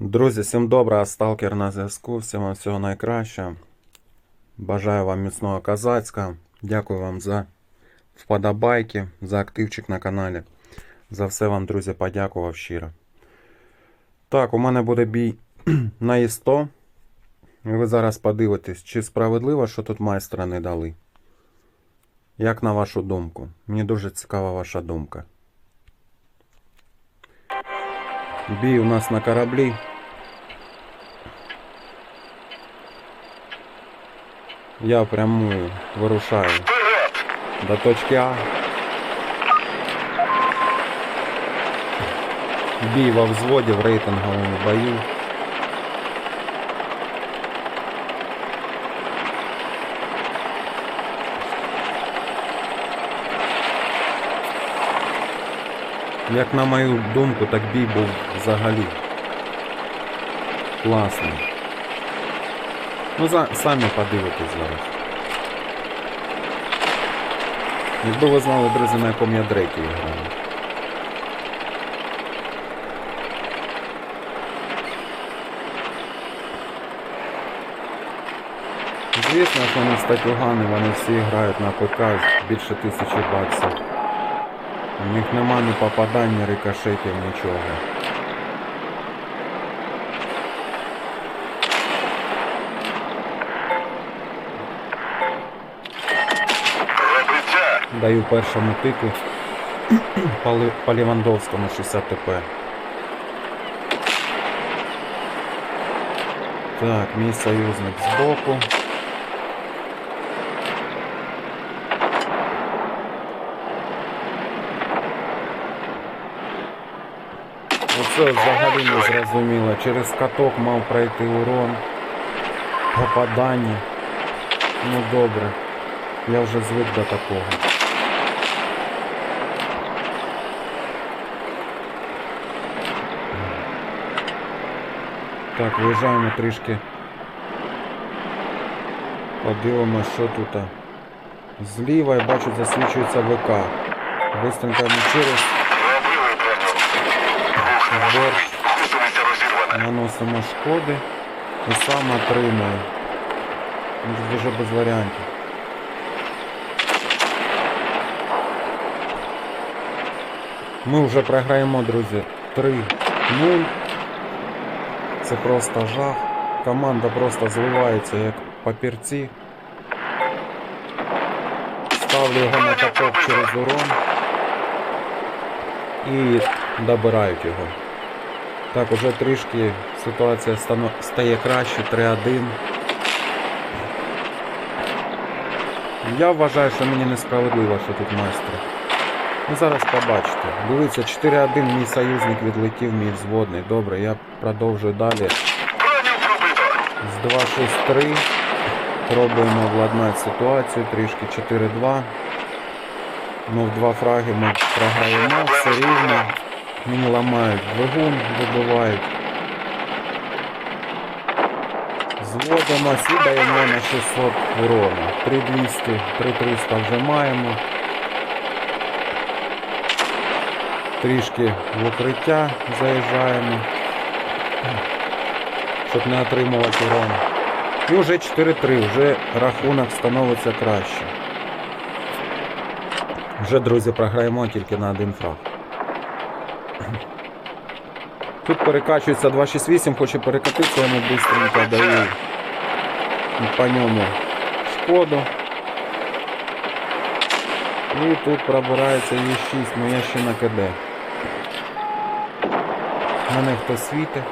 Друзі, всім доброго, сталкер на зв'язку, всім вам всього найкращого. Бажаю вам міцного козацька. Дякую вам за вподобайки, за активчик на каналі. За все вам, друзі, подякував щиро. Так, у мене буде бій на Є100. І ви зараз подивитесь, чи справедливо, що тут майстра не дали. Як на вашу думку? Мені дуже цікава ваша думка. Бій у нас на кораблі. Я прямую вирушаю до точки А. Бій во взводі в рейтинговому бою. Як на мою думку, так бій був взагалі класний. Ну, за, самі подивитесь зараз. Якби ви знали, друзі, на якому я дреті граю. Звісно, що вони статюгани, вони всі грають на ПК більше тисячі баксів. У них нема ні попадань, ні рикошетів, нічого. Даю першому тику по, Лівандовському 60 ТП. Так, мій союзник збоку. Оце взагалі не зрозуміло. Через каток мав пройти урон. Попадання. Ну добре. Я вже звик до такого. Так, виїжджаємо трішки. Подивимось, що тут. Зліва я бачу засвічується ВК. Быстренько ми через наносимо шкоди і сам отримує. Дуже без варіантів. Ми вже програємо, друзі, 3-0. Це просто жах. Команда просто зливається як папірці. Ставлю його на каток через урон. І добирають його. Так, уже трішки ситуація стає краще, 3-1. Я вважаю, що мені несправедливо, що тут майстер. Ну зараз побачите. Дивіться, 4-1 мій союзник відлетів, мій взводний. Добре, я продовжую далі. З 2-6-3. Пробуємо владнати ситуацію, трішки 4-2. Ну, в два фраги ми програємо, все рівно. Мені ламають двигун, вибивають. Зводимось і даємо на 600 урону. 3200, 3300 вже маємо. Трішки в укриття заїжджаємо, щоб не отримувати урон. І вже 4-3, вже рахунок становиться краще. Вже, друзі, програємо тільки на один фраг. Тут перекачується 268, хоче перекатитися, йому быстренько даю по ньому шкоду. І тут пробирається Е6, ну я ще на КД. Мене хтось світить.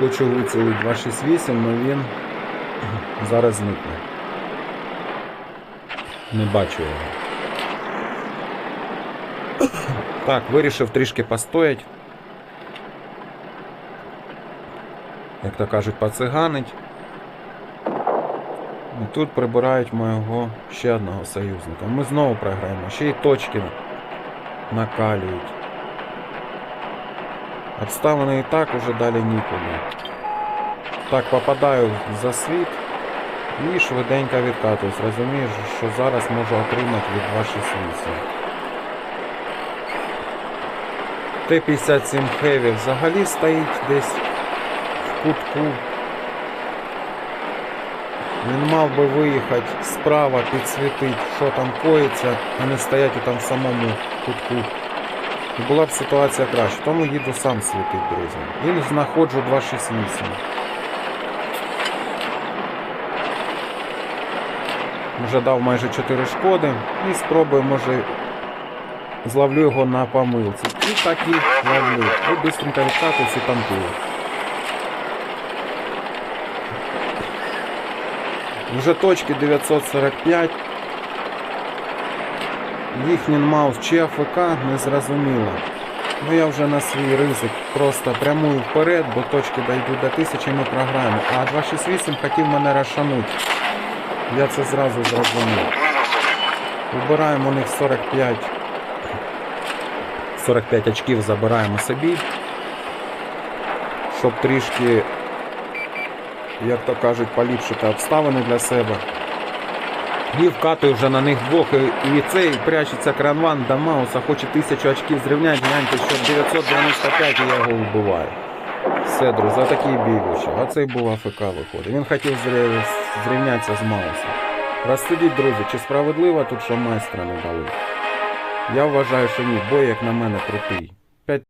Хочу вицілити 268, але він зараз зникне. Не бачу його. Так, вирішив трішки постоять. Як то кажуть, поциганить. І тут прибирають моєго ще одного союзника. Ми знову програємо. Ще й точки накалюють. Обставини і так уже далі нікуди. Так, попадаю в засвіт. І швиденько відкатуюсь. Розумієш, що зараз можу отримати від 268. Т-57 Heavy взагалі стоїть десь в кутку. Він мав би виїхати справа, підсвітити, що там коїться, а не стояти там в самому кутку. І була б ситуація краще. Тому їду сам світити, друзі. І знаходжу 268. Вже дав майже 4 шкоди. І спробую, може, зловлю його на помилці. І так і ловлю. І быстренько відкатуюсь і танкую. Вже точки 945. Їхній маус чи АФК не зрозуміло. Ну я вже на свій ризик просто прямую вперед, бо точки дійдуть до 1000 ми програємо. А 268 хотів мене розшанути. Я це зразу зрозумів. Вибираємо у них 45. 45 очків забираємо собі. Щоб трішки, як то кажуть, поліпшити обставини для себе. І вкатую вже на них двох. І, цей прячеться кранван до Мауса, хоче 1000 очків зрівняти, гляньте, що 995 і його вбиваю. Все, друзі, такий бій. А цей був АФК виходить. Він хотів зрівнятися з Маусом. Розсудіть, друзі, чи справедливо тут, що майстра не дали? Я вважаю, що ні, бой, як на мене, крутий.